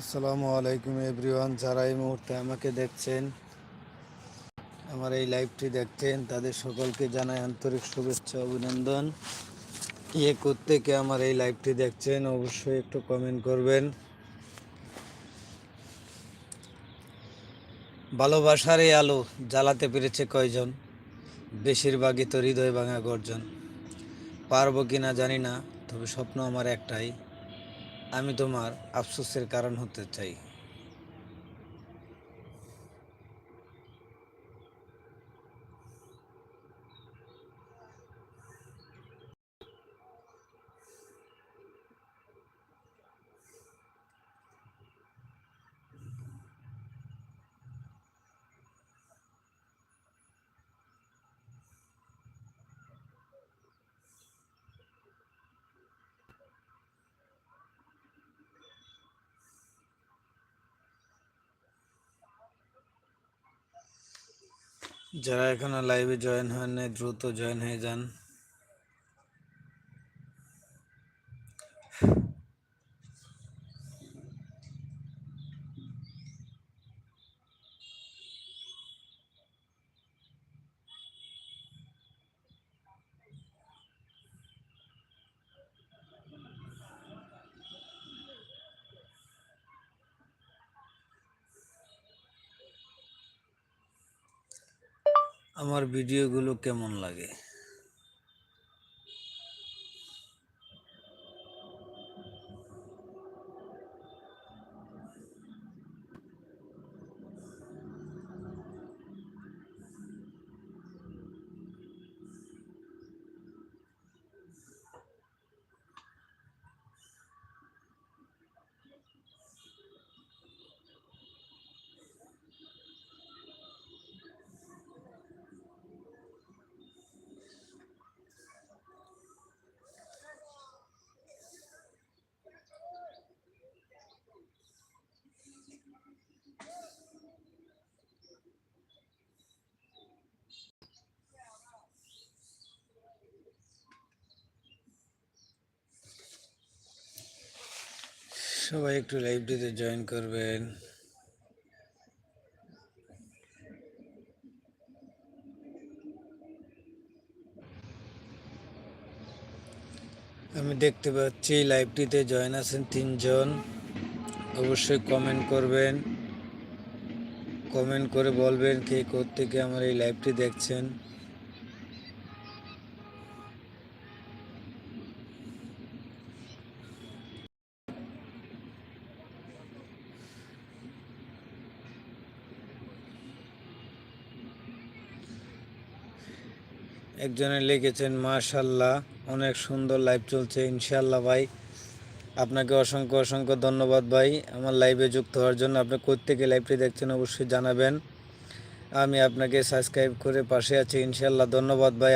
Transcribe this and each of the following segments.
আসসালামু আলাইকুম এভরিওয়ান, যারা এই মুহূর্তে আমাকে দেখছেন, আমার এই লাইভটি দেখছেন, তাদের সকলকে জানাই আন্তরিক শুভেচ্ছা, অভিনন্দন। ইয়ে কে থেকে আমার এই লাইভটি দেখছেন, অবশ্যই একটু কমেন্ট করবেন। ভালোবাসার এই আলো জ্বালাতে পেরেছে কয়জন? বেশিরভাগই তো হৃদয় ভাঙা গর্জন। পারব কি না জানি না, তবে স্বপ্ন আমার একটাই আমি তোমার আফসোসের কারণ হতে চাই। যারা এখনও লাইভে জয়েন হন নাই দ্রুত জয়েন হয়ে যান। আমার ভিডিওগুলো কেমন লাগে? সবাই একটু লাইভটিতে জয়েন করবেন। আমি দেখতে পাচ্ছি লাইভটিতে জয়েন আছেন তিনজন। অবশ্যই কমেন্ট করবেন। কমেন্ট করে বলবেন কে থেকে আমার এই লাইভটি দেখছেন। একজনে লিখেছেন মাশাল্লাহ অনেক সুন্দর লাইভ চলছে ইনশাল্লাহ ভাই। আপনাকে অসংখ্য অসংখ্য ধন্যবাদ ভাই। আমার লাইভে যুক্ত হওয়ার জন্য আপনি কোথেকে লাইভটি দেখছেন অবশ্যই জানাবেন। আমি আপনাকে সাবস্ক্রাইব করে পাশে আছি ইনশাল্লাহ ধন্যবাদ ভাই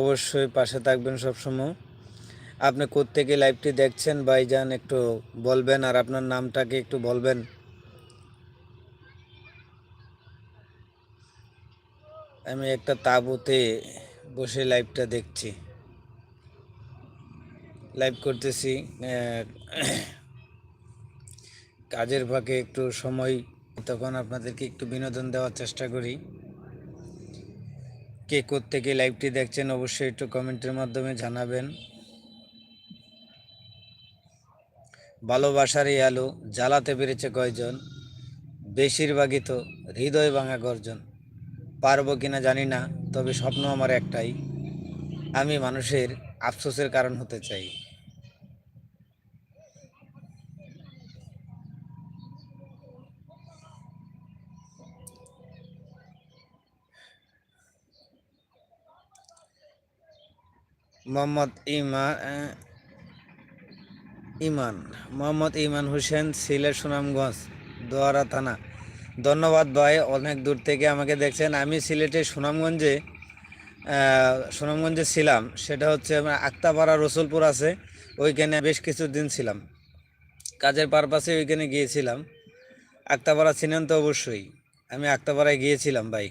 অবশ্যই পাশে থাকবেন সবসময়। আপনি কোথেকে লাইভটি দেখছেন ভাই যান একটু বলবেন আর আপনার নামটাকে একটু বলবেন। আমি একটা তাঁবুতে বসে লাইভটা দেখছি। লাইভ করতেছি কাজের ফাঁকে একটু সময়, তখন আপনাদেরকে একটু বিনোদন দেওয়ার চেষ্টা করি। কে থেকে লাইভটি দেখছেন অবশ্যই একটু কমেন্টের মাধ্যমে জানাবেন। ভালোবাসার এই আলো জ্বালাতে পেরেছে কয়জন? বেশিরভাগই তো হৃদয় ভাঙা গর্জন। পারব কিনা জানি না, তবে স্বপ্ন আমার একটাই, আমি মানুষের আফসোসের কারণ হতে চাই। মোহাম্মদ ইমা ইমান মোহাম্মদ ইমান হোসেন, সিলেট সুনামগঞ্জ, দোয়ারা থানা। ধন্যবাদ ভাই, অনেক দূর থেকে আমাকে দেখছেন। আমি সিলেটে সুনামগঞ্জে সুনামগঞ্জে ছিলাম। সেটা হচ্ছে আমার আক্তাপাড়া রসুলপুর আছে। ওইখানে বেশ কিছুদিন ছিলাম। কাজের পারপাসে ওইখানে গিয়েছিলাম। আক্তাপাড়া ছিলেন তো অবশ্যই। আমি আক্তাপাড়ায় গিয়েছিলাম ভাই।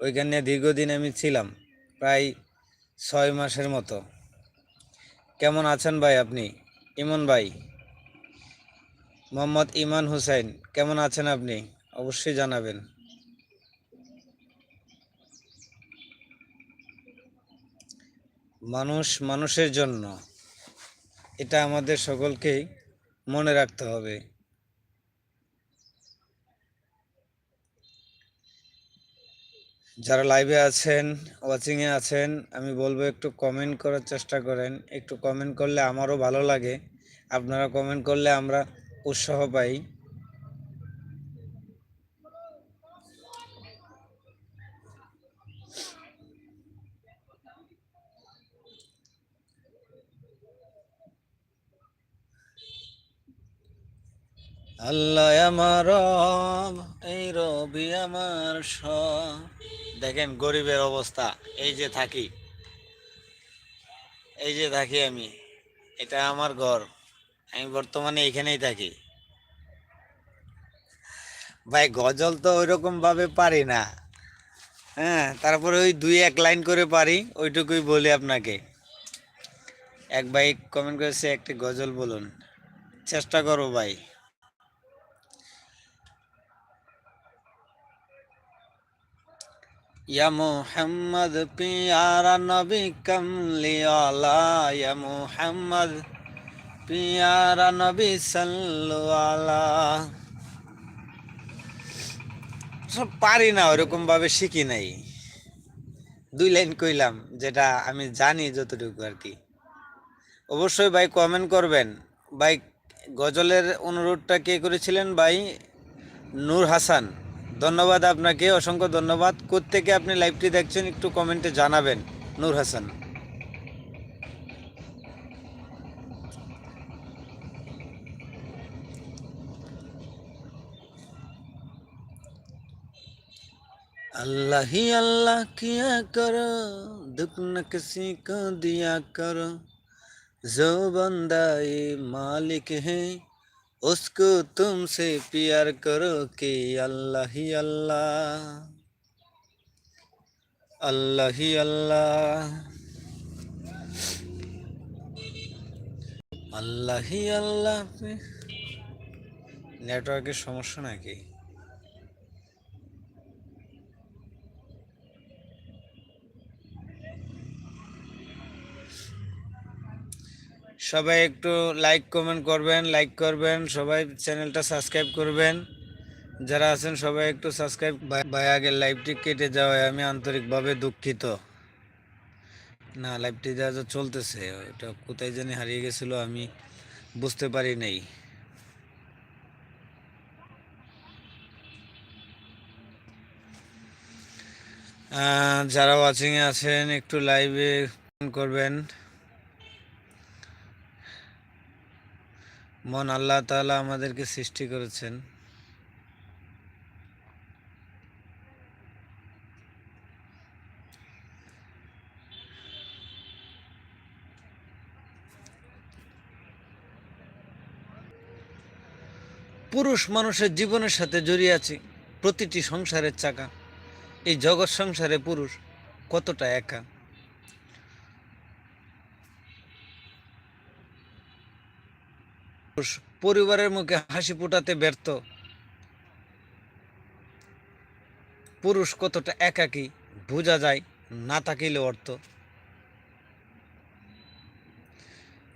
ওইখানে দীর্ঘদিন আমি ছিলাম, প্রায় ছয় মাসের মতো। কেমন আছেন ভাই আপনি? ইমন ভাই। মোহাম্মদ ইমান হুসাইন, কেমন আছেন আপনি? অবশ্যই জানাবেন। মানুষ মানুষের জন্য এটা আমাদের সকলকেই মনে রাখতে হবে। যারা লাইভে আছেন ওয়াচিংয়ে আছেন, আমি বলব একটু কমেন্ট করার চেষ্টা করেন। একটু কমেন্ট করলে আমারও ভালো লাগে। আপনারা কমেন্ট করলে আমরা উৎসাহ পাই। আল্লাহ আমার এই রবি আমার সব। দেখেন গরিবের অবস্থা, এই যে থাকি, এই যে থাকি আমি, এটা আমার ঘর, আমি বর্তমানে এখানেই থাকি। ভাই, গজল তো ওইরকম ভাবে পারি না হ্যাঁ তারপরে ওই দুই এক লাইন করে পারি, ওইটুকুই বলি আপনাকে। এক ভাই কমেন্ট করেছে, একটি গজল বলুন। চেষ্টা করো ভাই। ইয়া মুহাম্মদ পিয়ারা নবী কমলি আলা, ইয়া মুহাম্মদ পিয়ারা নবী সাল্লু আলা। সব পারি না, ওরকম ভাবে শিখি নাই। দুই লাইন কইলাম, যেটা আমি জানি যতটুকু আর কি। অবশ্যই ভাই কমেন্ট করবেন। ভাই গজলের অনুরোধটা কে করেছিলেন ভাই? নূর হাসান। ধন্যবাদ আপনাকে অসংখ্য ধন্যবাদ কোত্থেকে আপনি লাইভটি দেখছেন একটু কমেন্টে জানাবেন নূর হাসান अल्लाह ही अल्लाह किया करो दुख न किसी को दिया करो जो बंदा ये मालिक है उसको तुमसे प्यार करो कि अल्लाह ही अल्लाह अल्लाह ही अल्लाह আল্লাহ হি আল্লাহ নেটওয়ার্কের সমস্যা নাকি সবাই একটু লাইক কমেন্ট করবেন লাইক করবেন, সবাই চ্যানেলটা সাবস্ক্রাইব করবেন। যারা আছেন, সবাই একটু সাবস্ক্রাইব ভাই আগের লাইভটি কেটে যাওয়ায় আমি আন্তরিকভাবে দুঃখিত। না লাইভটি যা যা চলতেছে এটা কোথায় জানি হারিয়ে গেছিল, আমি বুঝতে পারি নাই। যারা ওয়াচিংয়ে আছেন, একটু লাইভে করবেন। মন আল্লাহ তাআলা আমাদেরকে সৃষ্টি করেছেন। পুরুষ মানুষের জীবনের সাথে জড়িয়ে আছে প্রতিটি সংসারের চাকা। এই জগৎ সংসারে পুরুষ কতটা একা? পরিবারের মুখে হাসি ফোটাতে ব্যর্থ। পুরুষ কতটা একাকী বোঝা যায় না থাকিলে অর্থ।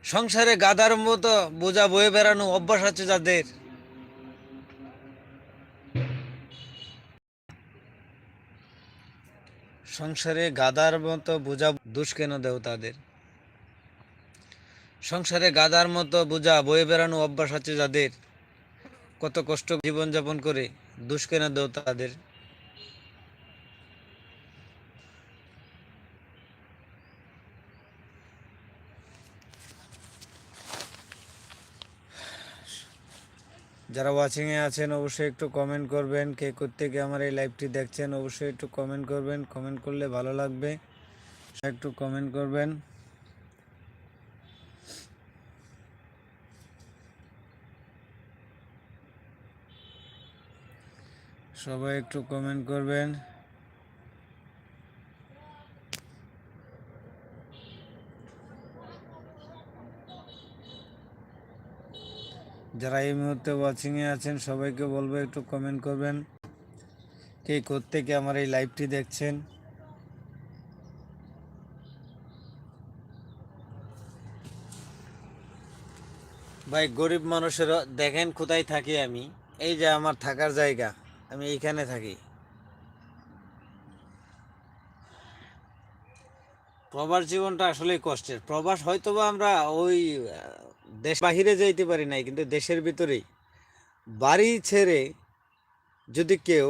সংসারে গাদার মতো বোঝা বয়ে বেড়ানো অভ্যাস আছে যাদের। সংসারে গাদার মতো বোঝা দুষ কেন দেও তাদের? সংসারে গাদার মতো বোঝা বয়ে বেড়ানো অভ্যাস আছে যাদের। কত কষ্ট জীবনযাপন করে দুষ কেন দেও তাদের? যারা ওয়াচিংয়ে আছেন, অবশ্যই একটু কমেন্ট করবেন। কে থেকে আমার এই লাইভটি দেখছেন, অবশ্যই একটু কমেন্ট করবেন। কমেন্ট করলে ভালো লাগবে। একটু কমেন্ট করবেন। সবাই একটু কমেন্ট করবেন। যারা এই মুহূর্তে ওয়াচিংয়ে আছেন, সবাইকে বলব একটু কমেন্ট করবেন। কে কোত্থেকে আমার এই লাইভটি দেখছেন? ভাই, গরিব মানুষের দেখেন কোথায় থাকি আমি। এই যে আমার থাকার জায়গা। আমি এইখানে থাকি। প্রবাস জীবনটা আসলেই কষ্টের। প্রবাস হয়তো বা আমরা ওই দেশ বাহিরে যাইতে পারি নাই, কিন্তু দেশের ভিতরেই। বাড়ি ছেড়ে যদি কেউ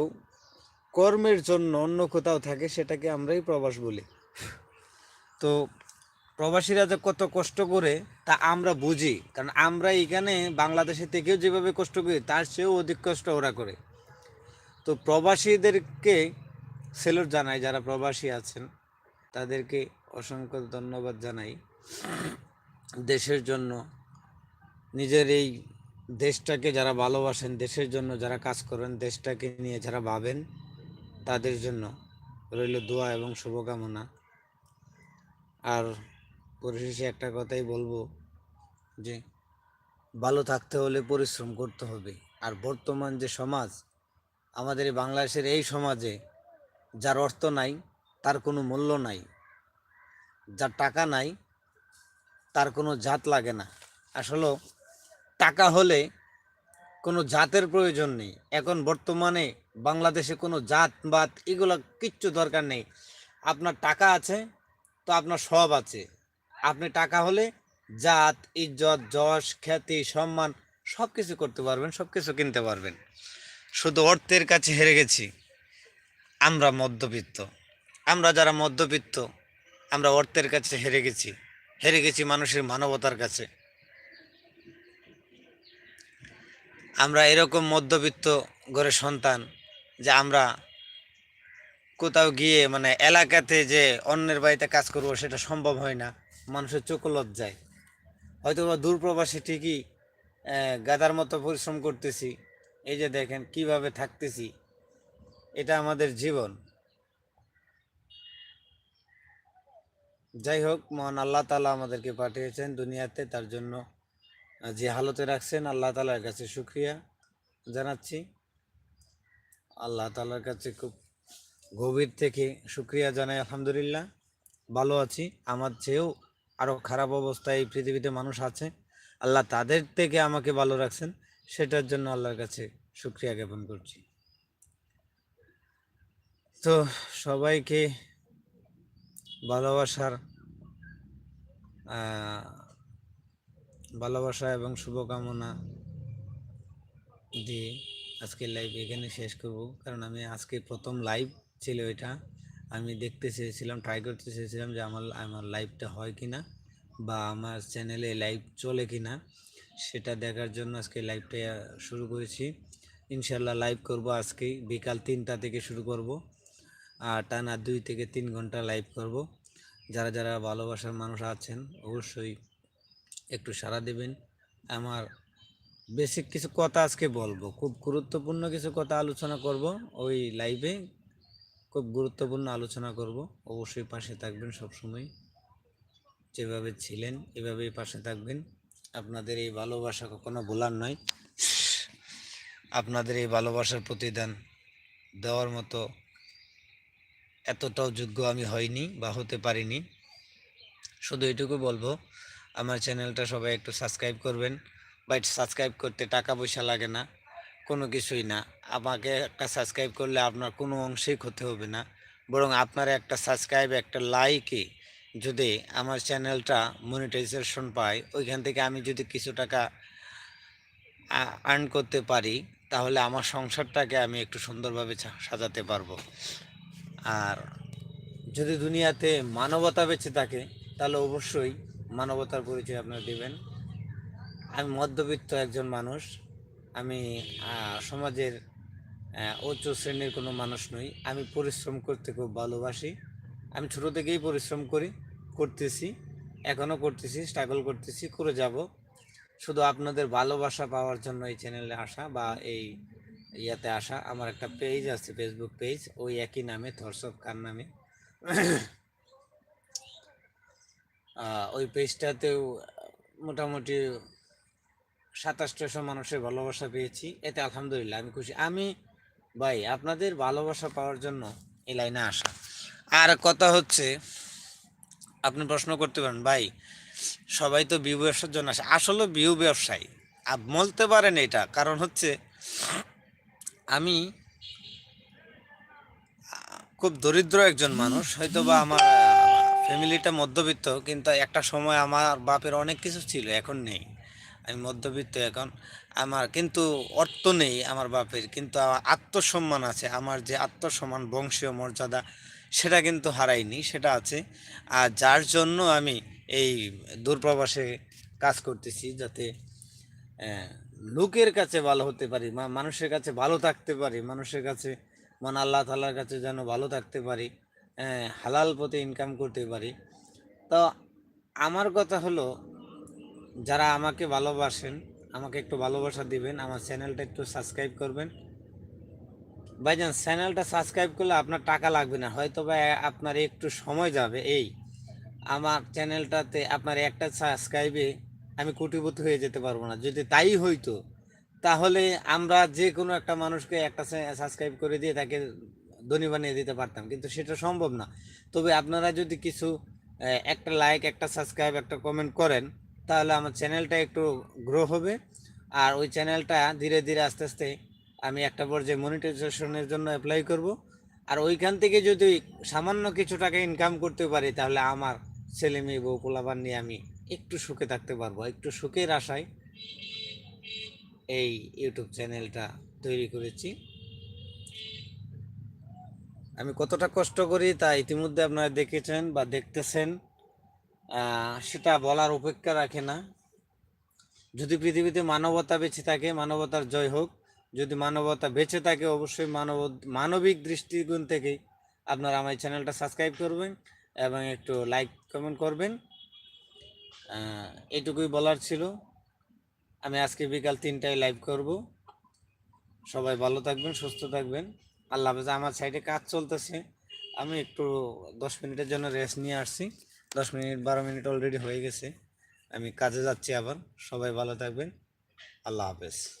কর্মের জন্য অন্য কোথাও থাকে, সেটাকে আমরাই প্রবাস বলি। তো প্রবাসীরা যে কত কষ্ট করে, তা আমরা বুঝি। কারণ আমরা এখানে বাংলাদেশে থেকেও যেভাবে কষ্ট করি, তার চেয়েও অধিক কষ্ট ওরা করে। তো প্রবাসীদেরকে সেলুট জানাই, যারা প্রবাসী আছেন, তাদেরকে অসংখ্য ধন্যবাদ জানাই দেশের জন্য। নিজের এই দেশটাকে যারা ভালোবাসেন, দেশের জন্য যারা কাজ করেন, দেশটাকে নিয়ে যারা ভাবেন, তাদের জন্য রইল দোয়া এবং শুভকামনা। আর পরিশেষে একটা কথাই বলব যে, ভালো থাকতে হলে পরিশ্রম করতে হবে। আর বর্তমান যে সমাজ আমাদের বাংলাদেশের এই সমাজে যার অর্থ নাই, তার কোনো মূল্য নাই, যার টাকা নাই, তার কোনো জাত লাগে না। আসলে টাকা হলে কোনো জাতের প্রয়োজন নেই। এখন বর্তমানে বাংলাদেশে কোনো জাত, বাত, এগুলো কিচ্ছু দরকার নেই। আপনার টাকা আছে তো আপনার সব আছে। আপনি টাকা হলে জাত, ইজ্জত, যশ, খ্যাতি, সম্মান সব কিছু করতে পারবেন সব কিছু কিনতে পারবেন। শুধু অর্থের কাছে হেরে গেছি। আমরা মধ্যবিত্ত। আমরা যারা মধ্যবিত্ত, আমরা অর্থের কাছে হেরে গেছি। হেরে গেছি মানুষের মানবতার কাছে। আমরা এরকম মধ্যবিত্ত ঘরের সন্তান যে আমরা কোথাও গিয়ে মানে এলাকাতে যে অন্যের বাড়িতে কাজ করব সেটা সম্ভব হয় না। মানুষের চোখ লজ্জায়। হয়তো বা দূরপ্রবাসী ঠিকই গাদার মতো পরিশ্রম করতেছি। এই যে দেখেন কীভাবে থাকতেছি, এটা আমাদের জীবন। যাই হোক, মহান আল্লাহ তালা আমাদেরকে পাঠিয়েছেন দুনিয়াতে, তার জন্য যে হালতে রাখছেন, আল্লাহ তালার কাছে শুক্রিয়া জানাচ্ছি। আল্লাহ তালার কাছে খুব গভীর থেকে শুক্রিয়া জানাই, আলহামদুলিল্লাহ, ভালো আছি। আমার চেয়েও আরও খারাপ অবস্থায় এই পৃথিবীতে মানুষ আছে। আল্লাহ তাদের থেকে আমাকে ভালো রাখছেন। সেটার জন্য আল্লাহর কাছে শুক্রিয়া জ্ঞাপন করছি। তো সবাইকে ভালোবাসার ভালোবাসা এবং শুভকামনা দিয়ে আজকে লাইভ এখানে শেষ করব। কারণ আমি আজকে প্রথম লাইভ ছিল এটা। আমি দেখতে চেয়েছিলাম ট্রাই করতে চেয়েছিলাম যে আমার আমার লাইভটা হয় কি না বা আমার চ্যানেলে লাইভ চলে কি না সেটা দেখার জন্য আজকে লাইভটা শুরু করেছি। ইনশাল্লাহ লাইভ করব আজকেই। বিকাল তিনটা থেকে শুরু করব আর টানা দুই থেকে তিন ঘণ্টা লাইভ করব। যারা যারা ভালোবাসার মানুষ আছেন, অবশ্যই একটু সাড়া দেবেন। আমার বেসিক কিছু কথা আজকে বলব। খুব গুরুত্বপূর্ণ কিছু কথা আলোচনা করব। ওই লাইভে খুব গুরুত্বপূর্ণ আলোচনা করব। অবশ্যই পাশে থাকবেন সবসময়। যেভাবে ছিলেন, এভাবেই পাশে থাকবেন। আপনাদের এই ভালোবাসা কখনো ভোলার নয়। আপনাদের এই ভালোবাসার প্রতিদান দেওয়ার মতো এতটাও যোগ্য আমি হয়নি বা হতে পারিনি। শুধু এটুকু বলব, আমার চ্যানেলটা সবাই একটু সাবস্ক্রাইব করবেন। বা সাবস্ক্রাইব করতে টাকা পয়সা লাগে না, কোনো কিছুই না। আমাকে একটা সাবস্ক্রাইব করলে আপনার কোনো অংশেই ক্ষতি হবে না। বরং আপনার একটা সাবস্ক্রাইব, একটা লাইকে যদি আমার চ্যানেলটা মনিটাইজেশন পায়, ওইখান থেকে আমি যদি কিছু টাকা আর্ন করতে পারি, তাহলে আমার সংসারটাকে আমি একটু সুন্দরভাবে সাজাতে পারব। আর যদি দুনিয়াতে মানবতা বেঁচে থাকে, তাহলে অবশ্যই মানবতার পরিচয় আপনারা দেবেন। আমি মধ্যবিত্ত একজন মানুষ, আমি সমাজের উচ্চ শ্রেণির কোনো মানুষ নই, আমি পরিশ্রম করতে খুব ভালোবাসি। আমি ছোটো থেকেই পরিশ্রম করি, করতেছি, এখনও করতেছি স্ট্রাগল করতেছি, করে যাব। শুধু আপনাদের ভালোবাসা পাওয়ার জন্য এই চ্যানেলে আসা বা এই ইয়াতে আসা, আমার একটা পেজ আছে ফেসবুক পেজ ওই একই নামে থরসব কার নামে। ওই পেজটাতেও মোটামুটি সাতাশটাশো মানুষের ভালোবাসা পেয়েছি। এতে আলহামদুলিল্লাহ আমি খুশি। আমি, ভাই, আপনাদের ভালোবাসা পাওয়ার জন্য এই লাইনে আসা। আর কথা হচ্ছে, আপনি প্রশ্ন করতে পারেন, ভাই, সবাই তো বিউ ব্যবসার জন্য আসে। আসলে বিউ ব্যবসায়ী। আপ বলতে পারেন এটা, কারণ হচ্ছে আমি খুব দরিদ্র একজন মানুষ হয়তো বা আমার ফ্যামিলিটা মধ্যবিত্ত, কিন্তু একটা সময় আমার বাপের অনেক কিছু ছিল, এখন নেই। আমি মধ্যবিত্ত এখন। আমার কিন্তু অর্থ নেই আমার বাপের, কিন্তু আত্মসম্মান আছে। আমার যে আত্মসম্মান, বংশীয় মর্যাদা সেটা কিন্তু হারাইনি সেটা আছে। আর যার জন্য আমি এই দূরপ্রবাসে কাজ করতেছি যাতে লোকের কাছে ভালো হতে পারি মানুষের কাছে ভালো থাকতে পারি, মানুষের কাছে মানে আল্লাহ তালার কাছে যেন ভালো থাকতে পারি হালাল পথে ইনকাম করতে পারি। তো আমার কথা হলো, যারা আমাকে ভালোবাসেন, আমাকে একটু ভালোবাসা দিবেন, আমার চ্যানেলটা একটু সাবস্ক্রাইব করবেন। ভাইজান, চ্যানেলটা সাবস্ক্রাইব করলে আপনার টাকা লাগবে না হয়তো বা আপনার একটু সময় যাবে। এই, আমার চ্যানেলটাতে আপনার একটা সাবস্ক্রাইবে আমি কোটিপতি হয়ে যেতে পারব না। যদি তাই হইতো, তাহলে আমরা যে কোনো একটা মানুষকে একটা সাবস্ক্রাইব করে দিয়ে তাকে ধনী বানিয়ে দিতে পারতাম, কিন্তু সেটা সম্ভব না। তবে আপনারা যদি কিছু একটা লাইক একটা সাবস্ক্রাইব একটা কমেন্ট করেন, তাহলে আমার চ্যানেলটা একটু গ্রো হবে। আর ওই চ্যানেলটা ধীরে ধীরে আস্তে আস্তে আমি একটা পর্যায়ে মনিটাইজেশনের জন্য অ্যাপ্লাই করব। আর ওইখান থেকে যদি সামান্য কিছু টাকা ইনকাম করতে পারি, তাহলে আমার ছেলে মেয়ে, বউ, পোলাপান নিয়ে আমি একটু সুখে থাকতে পারব। একটু সুখের আশায় এই ইউটিউব চ্যানেলটা তৈরি করেছি। আমি কতটা কষ্ট করি তা ইতিমধ্যে আপনারা দেখেছেন বা দেখতেছেন। সেটা বলার অপেক্ষা রাখে না। যদি পৃথিবীতে মানবতা বেঁচে থাকে, মানবতার জয় হোক যদি মানবতা বেঁচে থাকে, অবশ্যই মানব মানবিক দৃষ্টিকোণ থেকেই আপনারা আমার চ্যানেলটা সাবস্ক্রাইব করবেন এবং একটু লাইক কমেন্ট করবেন। এটুকুই বলার ছিল। আমি আজকে বিকাল তিনটায় লাইভ করব। সবাই ভালো থাকবেন, সুস্থ থাকবেন। আল্লাহ হাফেজ, আমার সাইডে কাজ চলতেছে। আমি একটু দশ মিনিটের জন্য রেস্ট নিয়ে আসছি। দশ মিনিট, বারো মিনিট অলরেডি হয়ে গেছে। আমি কাজে যাচ্ছি আবার। সবাই ভালো থাকবেন। আল্লাহ হাফেজ।